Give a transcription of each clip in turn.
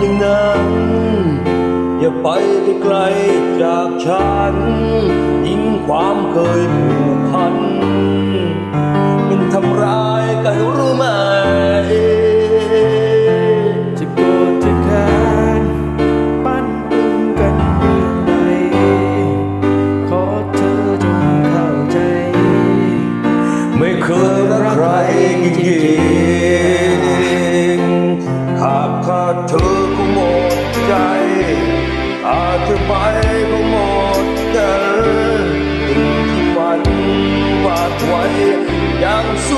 อย่างนั้น อย่าไปให้ไกลจากฉัน ยิ่งความเคยผูกพัน มันทำร้ายกันรู้ไหมจะโกรธจะแค้นปั้นปึงกันเรื่องใดขอเธอจงเข้าใจ ไม่เคยรักใครจริง เธอไปก็หมดกันที่ฝันวาดไว้ย่งสุด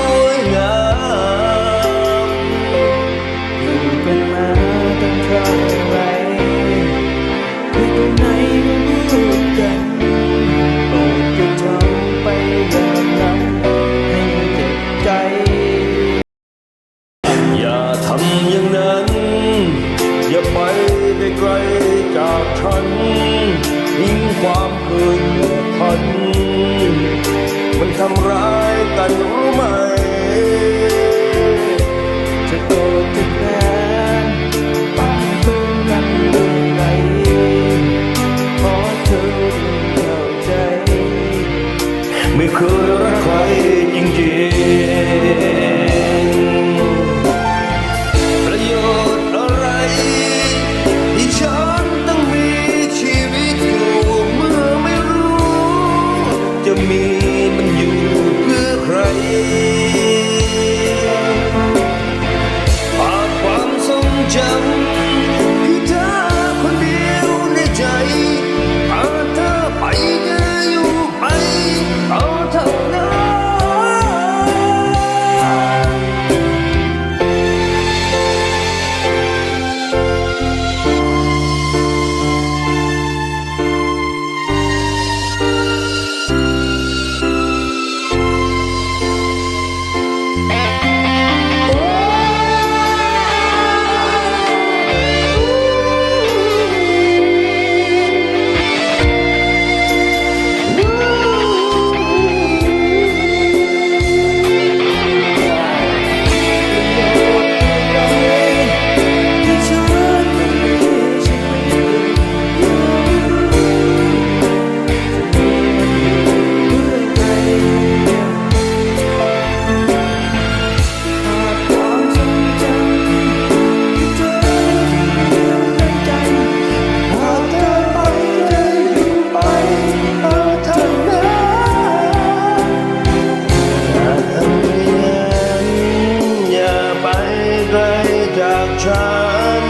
าน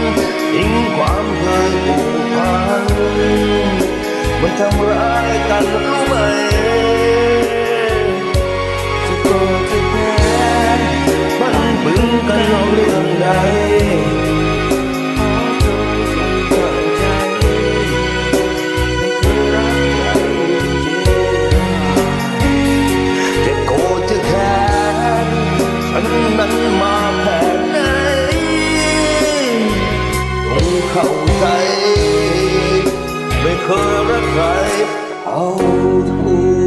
ทิ้งความเคยผูกพันมันทำร้ายกันรู้ไหม เข้าใจ ไม่เคยรักใครเอาคู